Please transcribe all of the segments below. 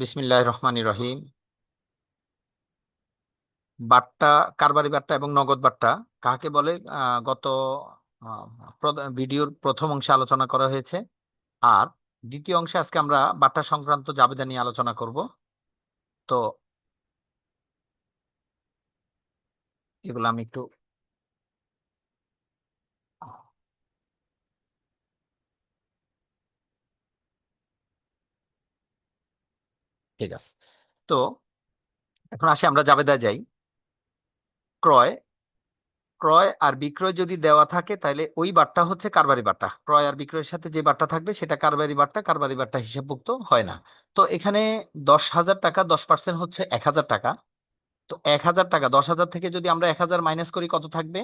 বিসমিল্লাহ রহমান রহিম। বার্তা, কারবারি বার্তা এবং নগদ বার্তা, কাকে বলে? গত ভিডিওর প্রথম অংশে আলোচনা করা হয়েছে। আর দ্বিতীয় অংশে আজকে আমরা বার্তা সংক্রান্ত জাবেদা নিয়ে আলোচনা করব। তো, এগুলো আমি একটু ঠিক আছে। তো এখন আসি আমরা জাবেদায় যাই। ক্রয় ক্রয় আর বিক্রয় যদি দেওয়া থাকে তাহলে ওই বাট্টা হচ্ছে কারবারি বাট্টা ক্রয় আর বিক্রয়ের সাথে যে বাট্টা থাকবে সেটা কারবারি বাট্টা কারবারি বাট্টা হিসাবভুক্ত হয় না। তো এখানে দশ হাজার টাকা, দশ পার্সেন্ট হচ্ছে এক হাজার টাকা। তো এক হাজার টাকা, দশ হাজার থেকে যদি আমরা এক হাজার মাইনাস করি কত থাকবে?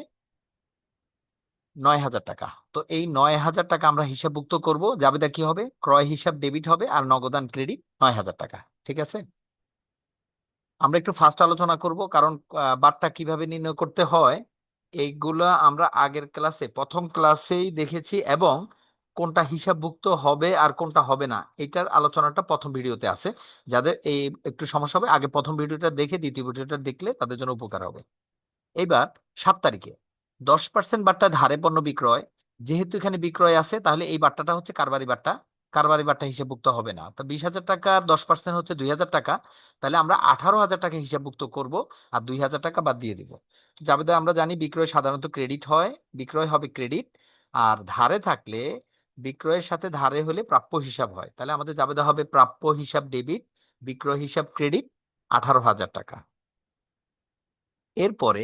নয় হাজার টাকা। তো এই নয় হাজার টাকা আমরা হিসাবভুক্ত করব। জাবেদা কি হবে? ক্রয় হিসাব ডেবিট হবে আর নগদান ক্রেডিট নয় হাজার টাকা। ঠিক আছে? আমরা একটু ফার্স্ট আলোচনা করব, কারণ বারটা কীভাবে নির্ণয় করতে হয়, এইগুলা আমরা আগের ক্লাসে প্রথম ক্লাসেই দেখেছি এবং কোনটা হিসাবভুক্ত হবে আর কোনটা হবে না এটার আলোচনাটা প্রথম ভিডিওতে আছে। যাদের এই একটু সমস্যা হবে, আগে প্রথম ভিডিওটা দেখে দ্বিতীয় ভিডিওটা দেখলে তাদের জন্য উপকার হবে। এবার, সাত তারিখে, দশ পার্সেন্ট বাট্টা ধারে পণ্য বিক্রয়, যেহেতু এখানে বিক্রয় আছে, তাহলে এই বার্তাটা হচ্ছে কারবারি বাট্টা কারবারি বাট্টা হিসাবভুক্ত হবে না। তো বিশ হাজার টাকার দশ পার্সেন্ট হচ্ছে দুই হাজার টাকা। তাহলে আমরা আঠারো হাজার টাকা হিসাবভুক্ত করব আর দুই হাজার টাকা বাদ দিয়ে দিব। জাবেদা আমরা জানি বিক্রয় সাধারণত ক্রেডিট হয়, বিক্রয় হবে ক্রেডিট। আর ধারে থাকলে বিক্রয়ের সাথে ধারে হলে প্রাপ্য হিসাব হয়। তাহলে আমাদের জাবেদা হবে প্রাপ্য হিসাব ডেবিট, বিক্রয় হিসাব ক্রেডিট, আঠারো হাজার টাকা। এরপরে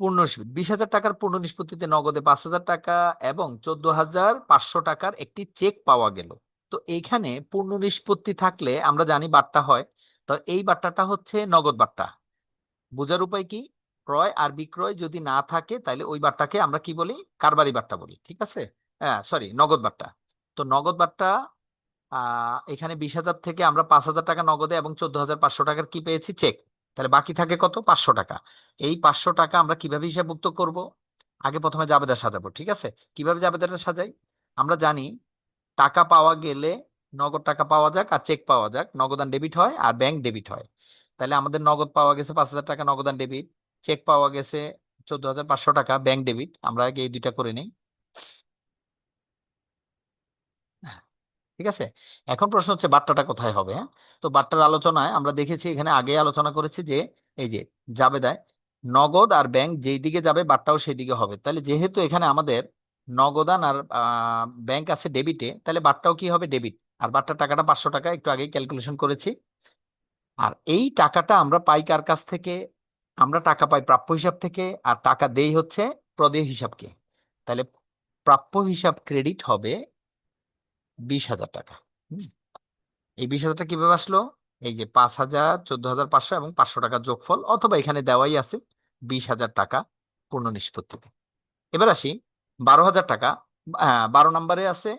পূর্ণ বিশ হাজার টাকার পূর্ণ নিষ্পত্তিতে নগদে পাঁচ হাজার টাকা এবং চোদ্দ হাজার পাঁচশো টাকার একটি চেক পাওয়া গেল। তো এইখানে পূর্ণ নিষ্পত্তি থাকলে আমরা জানি বার্তা হয়। তো এই বার্তাটা হচ্ছে নগদ বার্তা। বোঝার উপায় কি? ক্রয় আর বিক্রয় যদি না থাকে তাহলে ওই বার্তাকে আমরা কি বলি? কারবারি বার্তা বলি, ঠিক আছে? হ্যাঁ সরি নগদ বার্তা। তো নগদ বার্তা এখানে বিশ হাজার থেকে আমরা পাঁচ হাজার টাকা নগদে এবং চোদ্দ হাজার পাঁচশো টাকার কি পেয়েছি? চেক। তাহলে বাকি থাকে কত? পাঁচশো টাকা। এই পাঁচশো টাকা আমরা কীভাবে হিসাবভুক্ত করব? আগে প্রথমে জাবেদা সাজাবো, ঠিক আছে? কীভাবে জাবেদাটা সাজাই? আমরা জানি টাকা পাওয়া গেলে নগদ টাকা পাওয়া যাক আর চেক পাওয়া যাক। নগদান ডেবিট হয় আর ব্যাংক ডেবিট হয়। তাহলে আমাদের নগদ পাওয়া গেছে পাঁচ হাজার টাকা নগদান ডেবিট। চেক পাওয়া গেছে চোদ্দ হাজার পাঁচশো টাকা, ব্যাংক ডেবিট। আমরা আগে এই দুইটা করে নিই। ঠিক আছে? এখন প্রশ্ন হচ্ছে বার্তাটা কোথায় হবে হ্যাঁ? তো বাট্টার আলোচনায় আমরা দেখেছি, এখানে আগে আলোচনা করেছি যে, এই যে যাবে জাবেদায় নগদ আর ব্যাংক যেই দিকে যাবে বাট্টাও সেই দিকে হবে। তাহলে যেহেতু এখানে আমাদের নগদান আর ব্যাংক আছে ডেবিটে, তাহলে বাট্টাও কি হবে? ডেবিট। আর বাট্টার টাকাটা পাঁচশো টাকা, একটু আগেই ক্যালকুলেশন করেছি। আর এই টাকাটা আমরা পাই কার কাছ থেকে? আমরা টাকা পাই প্রাপ্য হিসাব থেকে, আর টাকা দেই হচ্ছে প্রদেয় হিসাবকে। তাহলে প্রাপ্য হিসাব ক্রেডিট হবে বিশ হাজার টাকা। এই বিশ হাজারটা কীভাবে আসলো? এই যে পাঁচ হাজার চোদ্দ হাজার পাঁচশো এবং পাঁচশো টাকার যোগফল, অথবা এখানে দেওয়াই আছে বিশ হাজার টাকা পূর্ণ নিষ্পত্তিতে। এবার আসি, বারো হাজার টাকা বারো নম্বরে আছে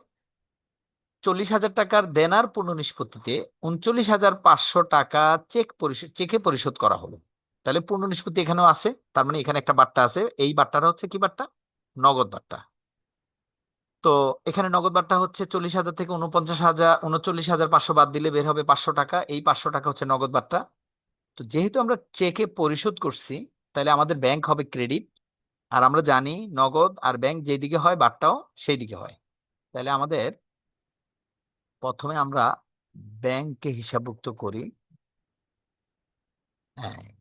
চল্লিশ হাজার টাকার দেনার পূর্ণ নিষ্পত্তিতে উনচল্লিশ হাজার পাঁচশো টাকা চেক পরিশোধ চেকে পরিশোধ করা হলো। তাহলে পূর্ণ নিষ্পত্তি এখানেও আছে, তার মানে এখানে একটা বার্তা আছে, এই বার্তাটা হচ্ছে কি বার্তা? নগদ বার্তা। তো এখানে নগদ বার্তা হচ্ছে চল্লিশ হাজার থেকে উনপঞ্চাশ হাজার উনচল্লিশ হাজার পাঁচশো বাদ দিলে বের হবে পাঁচশো টাকা। এই পাঁচশো টাকা হচ্ছে নগদ বার্তা তো যেহেতু আমরা চেকে পরিশোধ করছি, তাহলে আমাদের ব্যাংক হবে ক্রেডিট। আর আমরা জানি নগদ আর ব্যাংক যেদিকে হয় বার্তাও সেই দিকে হয়। তাহলে আমাদের প্রথমে আমরা ব্যাংককে হিসাবভুক্ত করি। হ্যাঁ।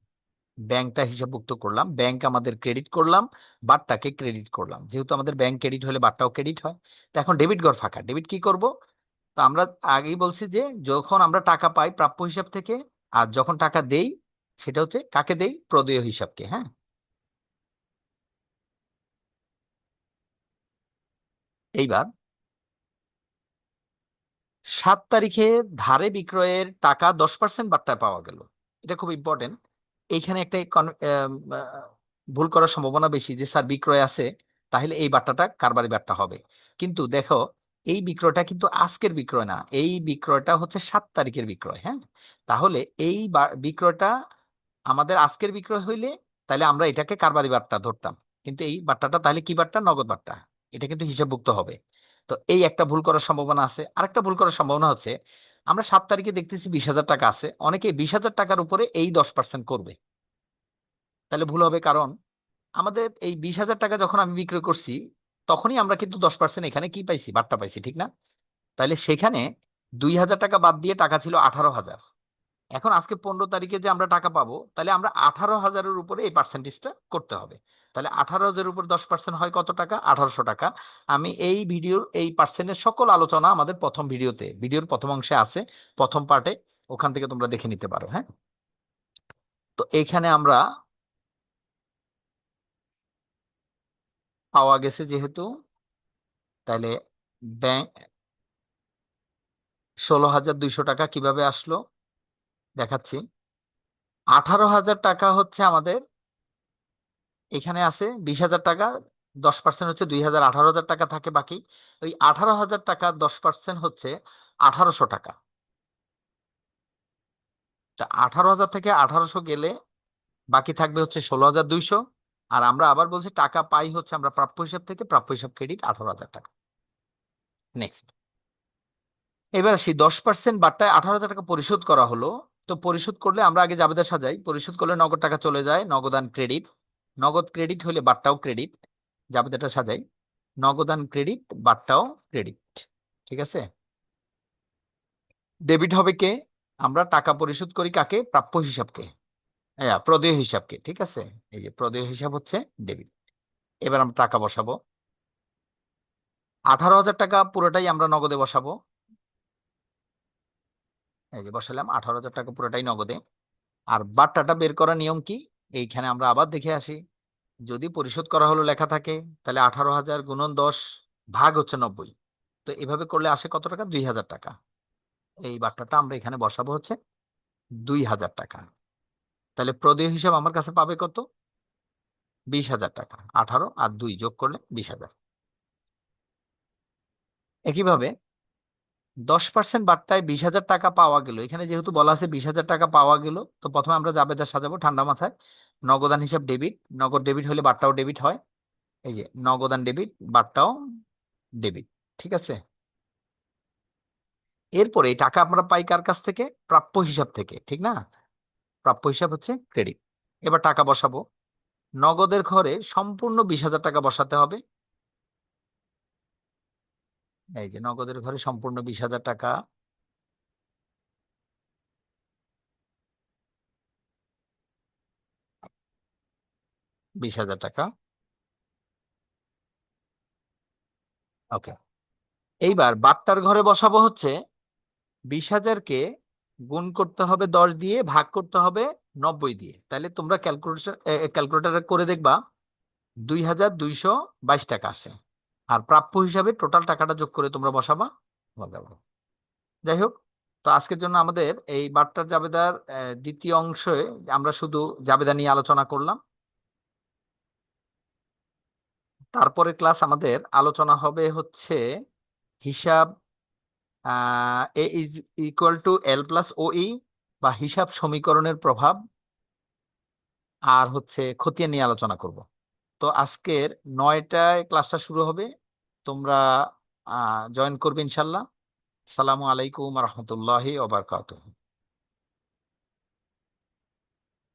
ব্যাংকটা হিসাবভুক্ত করলাম, ব্যাংক আমাদের ক্রেডিট করলাম বারটাকে ক্রেডিট করলাম। যেহেতু আমাদের ব্যাংক ক্রেডিট হলে বারটাও ক্রেডিট হয়। তো এখন ডেবিট ঘর ফাঁকা। ডেবিট কি করব? তো আমরা আগেই বলছি যে যখন আমরা টাকা পাই প্রাপ্য হিসাব থেকে, আর যখন টাকা দেই, সেটা হচ্ছে কাকে দেই? প্রদেয় হিসাবকে হ্যাঁ? এইবার সাত তারিখে ধারে বিক্রয়ের টাকা দশ পার্সেন্ট বার্তায় পাওয়া গেল। এটা খুব ইম্পর্টেন্ট এইখানে একটা ভুল করার সম্ভাবনা বেশি যে স্যার বিক্রয় আছে, তাহলে এই বার্তাটা কারবারি বার্তা হবে? কিন্তু দেখো, এই বিক্রয়টা কিন্তু আজকের বিক্রয় না, এই বিক্রয়টা হচ্ছে সাত তারিখের বিক্রয় হ্যাঁ? তাহলে এই বিক্রয়টা আমাদের আজকের বিক্রয় হইলে তাহলে আমরা এটাকে কারবারি বার্তা ধরতাম? কিন্তু এই বার্তাটা তাহলে কি বার্তা? নগদ বার্তা। এটা কিন্তু হিসাবভুক্ত হবে। তো এই একটা ভুল করার সম্ভাবনা আছে। আরেকটা ভুল করার সম্ভাবনা হচ্ছে আমরা সাত তারিখে দেখতেছি বিশ হাজার টাকা আছে। অনেকে বিশ হাজার টাকার উপরে এই দশ পার্সেন্ট করবে। তাহলে ভুল হবে কারণ আমাদের এই বিশ হাজার টাকা যখন আমি বিক্রয় করছি, তখনই আমরা কিন্তু দশ পার্সেন্ট এখানে কি পাইছি? বাট্টা পাইছি, ঠিক না? তাহলে সেখানে দুই হাজার টাকা বাদ দিয়ে টাকা ছিল আঠারো হাজার। এখন আজকে পনেরো তারিখে যে আমরা টাকা পাবো, তাহলে আমরা আঠারো হাজারের উপরে এই পার্সেন্টেজটা করতে হবে। তাহলে আঠারো হাজারের উপর দশ পার্সেন্ট হয় কত টাকা? আঠারোশো টাকা। আমি এই ভিডিওর, এই পার্সেন্টের সকল আলোচনা আমাদের প্রথম ভিডিওতে, ভিডিওর প্রথম অংশে আছে, প্রথম পার্টে, ওখান থেকে তোমরা দেখে নিতে পারো হ্যাঁ? তো এইখানে আমরা পাওয়া গেছে যেহেতু, তাহলে ব্যাংক ষোলো হাজার দুইশো টাকা কীভাবে আসলো? দেখাচ্ছি। আঠারো হাজার টাকা হচ্ছে আমাদের, এখানে আছে বিশ হাজার টাকা, দশ পার্সেন্ট হচ্ছে দুই হাজার, আঠারো হাজার টাকা থাকে বাকি। ওই আঠারো হাজার টাকা, দশ পার্সেন্ট হচ্ছে আঠারোশো টাকা। তা আঠারো হাজার থেকে আঠারোশো গেলে বাকি থাকবে হচ্ছে ষোলো হাজার দুইশো। আর আমরা আবার বলছি টাকা পাই হচ্ছে আমরা প্রাপ্য হিসাব থেকে, প্রাপ্য হিসাব ক্রেডিট আঠারো হাজার টাকা। নেক্সট এবার আসি, দশ পার্সেন্ট বাট্টায় আঠারো হাজার টাকা পরিশোধ করা হলো। তো পরিশোধ করলে আমরা আগে জাবেদা সাজাই। পরিশোধ করলে নগদ টাকা চলে যায়, নগদান ক্রেডিট। নগদ ক্রেডিট হলে বাট্টাও ক্রেডিট জাবেদাটা সাজাই। নগদান ক্রেডিট, বাট্টাও ক্রেডিট, ঠিক আছে? ডেবিট হবে কে? আমরা টাকা পরিশোধ করি কাকে? প্রাপ্য হিসাবকে। হ্যাঁ প্রদেয় হিসাবকে, ঠিক আছে? এই যে প্রদেয় হিসাব হচ্ছে ডেবিট। এবার আমরা টাকা বসাবো। আঠারো হাজার টাকা পুরোটাই আমরা নগদে বসাবো। এই যে বসালাম, আঠারো হাজার টাকা পুরোটাই নগদে। আর বাট্টাটা বের করার নিয়ম কি? এইখানে আমরা আবার দেখে আসি। যদি পরিশোধ করা হলো লেখা থাকে, তাহলে আঠারো হাজার গুণন দশ ভাগ হচ্ছে নব্বই। তো এভাবে করলে আসে কত টাকা? দুই হাজার টাকা। এই বাট্টাটা আমরা এখানে বসাবো হচ্ছে দুই হাজার টাকা। তাহলে প্রদেয় হিসাব আমার কাছে পাবে কত? বিশ হাজার টাকা। আঠারো আর দুই যোগ করলে বিশ হাজার। একইভাবে দশ পার্সেন্ট বার্তায় বিশ হাজার টাকা পাওয়া গেল। এখানে যেহেতু বলা আছে বিশ হাজার টাকা পাওয়া গেল, তো প্রথমে আমরা জাবেদা সাজাবো ঠান্ডা মাথায়। নগদান হিসাব ডেবিট নগদ ডেবিট হলে বাট্টাও ডেবিট হয়। এই যে নগদান ডেবিট বার্তাও ডেবিট ঠিক আছে? এরপরে টাকা আমরা পাই কার কাছ থেকে? প্রাপ্য হিসাব থেকে, ঠিক না? প্রাপ্য হিসাব হচ্ছে ক্রেডিট এবার টাকা বসাবো। নগদের ঘরে সম্পূর্ণ বিশ হাজার টাকা বসাতে হবে। এই যে নগদের ঘরে সম্পূর্ণ বিশ হাজার টাকা। বিশ হাজার টাকা। ওকে। এইবার বাট্টার ঘরে বসাবো হচ্ছে বিশ হাজারকে গুণ করতে হবে দশ দিয়ে, ভাগ করতে হবে নব্বই দিয়ে। তাহলে তোমরা ক্যালকুলেশন ক্যালকুলেটারে করে দেখবা দুই হাজার দুইশো বাইশ টাকা আসে। আর প্রাপ্য হিসাবে টোটাল টাকাটা যোগ করে তোমরা বসাবা। যাই হোক তো আজকের জন্য আমাদের এই বাট্টার জাবেদার দ্বিতীয় অংশে আমরা শুধু জাবেদা নিয়ে আলোচনা করলাম। তারপরে ক্লাস আমাদের আলোচনা হবে হচ্ছে হিসাব A is equal to L plus O E বা হিসাব সমীকরণের প্রভাব আর হচ্ছে খতিয়ান নিয়ে আলোচনা করব। তো আজকের নয়টায় ক্লাসটা শুরু হবে। তোমরা জয়েন করবে ইনশাল্লাহ। সালামু আলাইকুম রহমতুল্লাহি ওবরকাতুহ